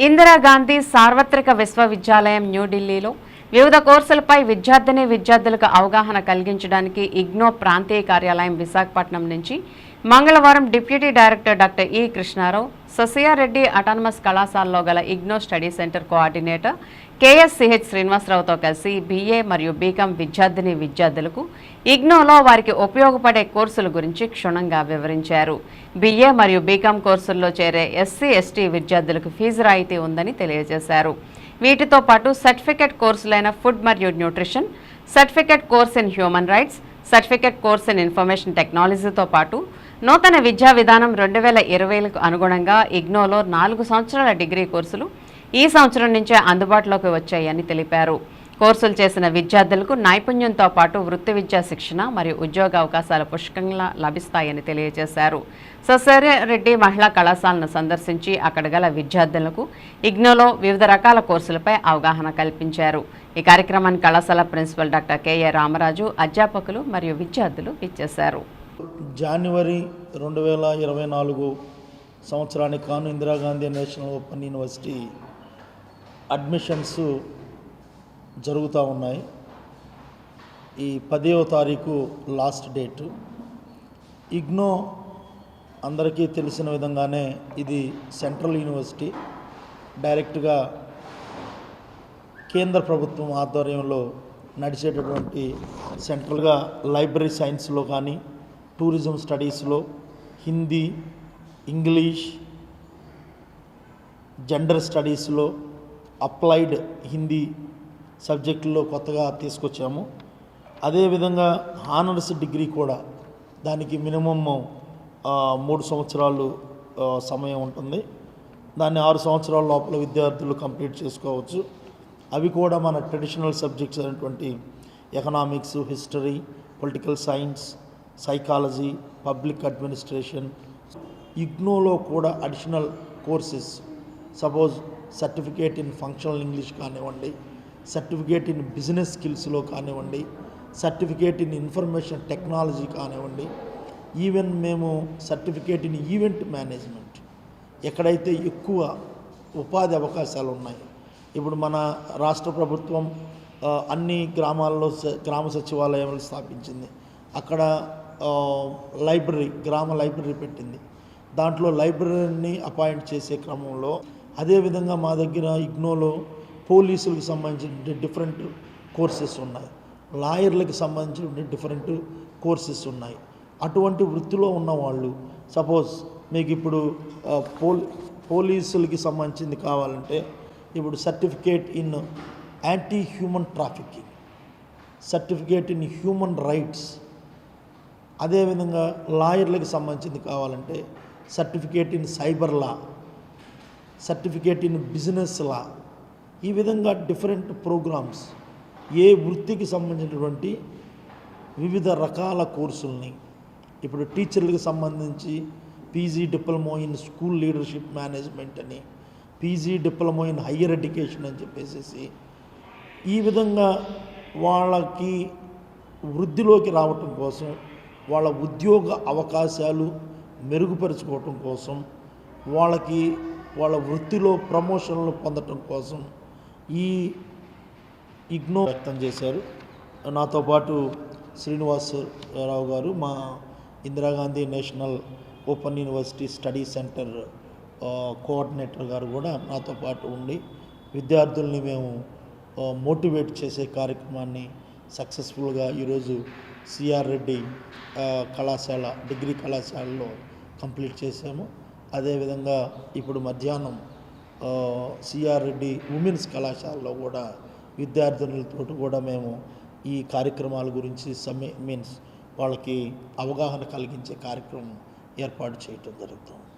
ఇందిరాగాంధీ సార్వత్రిక విశ్వవిద్యాలయం న్యూఢిల్లీలో వివిధ కోర్సులపై విద్యార్థిని విద్యార్థులకు అవగాహన కలిగించడానికి ఇగ్నో ప్రాంతీయ కార్యాలయం విశాఖపట్నం నుంచి మంగళవారం డిప్యూటీ డైరెక్టర్ డాక్టర్ ఈ కృష్ణారావు ససియారెడ్డి అటానమస్ కళాశాలలో గల IGNOU study centre coordinator KSCH శ్రీనివాసరావుతో కలిసి బీఏ మరియు బీకాం విద్యార్థిని విద్యార్థులకు ఇగ్నోలో వారికి ఉపయోగపడే కోర్సుల గురించి క్షుణ్ణంగా వివరించారు. బీఏ మరియు బీకాం కోర్సుల్లో చేరే ఎస్సీ ఎస్టీ విద్యార్థులకు ఫీజు రాయితీ ఉందని తెలియజేశారు. వీటితో పాటు సర్టిఫికేట్ కోర్సులైన ఫుడ్ మరియు nutrition certificate course in human rights certificate course in information టెక్నాలజీతో పాటు నూతన విద్యా విధానం రెండు వేల ఇరవైలకు అనుగుణంగా ఇగ్నోలో నాలుగు సంవత్సరాల డిగ్రీ కోర్సులు ఈ సంవత్సరం నుంచే అందుబాటులోకి వచ్చాయని తెలిపారు. కోర్సులు చేసిన విద్యార్థులకు నైపుణ్యంతో పాటు వృత్తి విద్యా శిక్షణ మరియు ఉద్యోగ అవకాశాలు పుష్కంగా లభిస్తాయని తెలియజేశారు. రెడ్డి మహిళా కళాశాలను సందర్శించి అక్కడ గల విద్యార్థులకు ఇగ్నోలో వివిధ రకాల కోర్సులపై అవగాహన కల్పించారు. ఈ కార్యక్రమాన్ని కళాశాల ప్రిన్సిపల్ డాక్టర్ కెఏ రామరాజు అధ్యాపకులు మరియు విద్యార్థులు ఇచ్చేశారు జనవరి రెండు వేల ఇరవై నాలుగు సంవత్సరానికి కాను Indira Gandhi national open university admissions జరుగుతూ ఉన్నాయి. ఈ పదవ తారీఖు లాస్ట్ డేటు. ఇగ్నో అందరికీ తెలిసిన విధంగానే ఇది సెంట్రల్ యూనివర్సిటీ. డైరెక్ట్గా కేంద్ర ప్రభుత్వం ఆధ్వర్యంలో నడిచేటటువంటి సెంట్రల్గా లైబ్రరీ సైన్స్లో కానీ టూరిజం స్టడీస్లో హిందీ ఇంగ్లీష్ జెండర్ స్టడీస్లో అప్లైడ్ హిందీ సబ్జెక్టుల్లో కొత్తగా తీసుకొచ్చాము. అదేవిధంగా హానర్స్ డిగ్రీ కూడా దానికి మినిమమ్ మూడు సంవత్సరాలు సమయం ఉంటుంది. దాన్ని ఆరు సంవత్సరాల లోపల విద్యార్థులు కంప్లీట్ చేసుకోవచ్చు. అవి కూడా మన ట్రెడిషనల్ సబ్జెక్ట్స్ అయినటువంటి economics history political science psychology public administration ఇగ్నోలో కూడా additional courses suppose certificate in functional English కానివ్వండి సర్టిఫికేట్ ఇన్ బిజినెస్ స్కిల్స్లో కానివ్వండి సర్టిఫికేట్ ఇన్ ఇన్ఫర్మేషన్ టెక్నాలజీ కానివ్వండి ఈవెన్ మేము సర్టిఫికేట్ ఇన్ ఈవెంట్ మేనేజ్మెంట్. ఎక్కడైతే ఎక్కువ ఉపాధి అవకాశాలు ఉన్నాయి ఇప్పుడు మన రాష్ట్ర ప్రభుత్వం అన్ని గ్రామాల్లో స- గ్రామ సచివాలయాలు స్థాపించింది. అక్కడ లైబ్రరీ గ్రామ లైబ్రరీ పెట్టింది. దాంట్లో లైబ్రరీని అపాయింట్ చేసే క్రమంలో అదేవిధంగా మా దగ్గర ఇగ్నోలో పోలీసులకు సంబంధించిన డిఫరెంట్ కోర్సెస్ ఉన్నాయి. లాయర్లకు సంబంధించిన డిఫరెంట్ కోర్సెస్ ఉన్నాయి. అటువంటి వృత్తిలో ఉన్న వాళ్ళు సపోజ్ మీకు ఇప్పుడు పోల్ పోలీసులకి సంబంధించింది కావాలంటే ఇప్పుడు certificate in anti human trafficking certificate in human rights అదేవిధంగా లాయర్లకు సంబంధించింది కావాలంటే certificate in cyber law certificate in business law ఈ విధంగా డిఫరెంట్ ప్రోగ్రామ్స్ ఏ వృత్తికి సంబంధించినటువంటి వివిధ రకాల కోర్సుల్ని ఇప్పుడు టీచర్లకు సంబంధించి PG diploma in school leadership management అని PG diploma in higher education అని చెప్పేసి ఈ విధంగా వాళ్ళకి వృద్ధిలోకి రావటం కోసం వాళ్ళ ఉద్యోగ అవకాశాలు మెరుగుపరుచుకోవటం కోసం వాళ్ళకి వాళ్ళ వృత్తిలో ప్రమోషన్లు పొందటం కోసం ఈ ఇగ్నో వ్యక్తం చేశారు. నాతో పాటు శ్రీనివాసరావు గారు మా Indira Gandhi national open university study centre coordinator గారు కూడా నాతో పాటు ఉండి విద్యార్థుల్ని మేము మోటివేట్ చేసే కార్యక్రమాన్ని సక్సెస్ఫుల్గా ఈరోజు సిఆర్ రెడ్డి కళాశాల డిగ్రీ కళాశాలలో కంప్లీట్ చేశాము. అదేవిధంగా ఇప్పుడు మధ్యాహ్నం సిఆర్ రెడ్డి ఉమెన్స్ కళాశాలలో కూడా విద్యార్థినులతో కూడా మేము ఈ కార్యక్రమాల గురించి సమ్మె మీన్స్ వాళ్ళకి అవగాహన కలిగించే కార్యక్రమం ఏర్పాటు చేయటం జరుగుతుంది.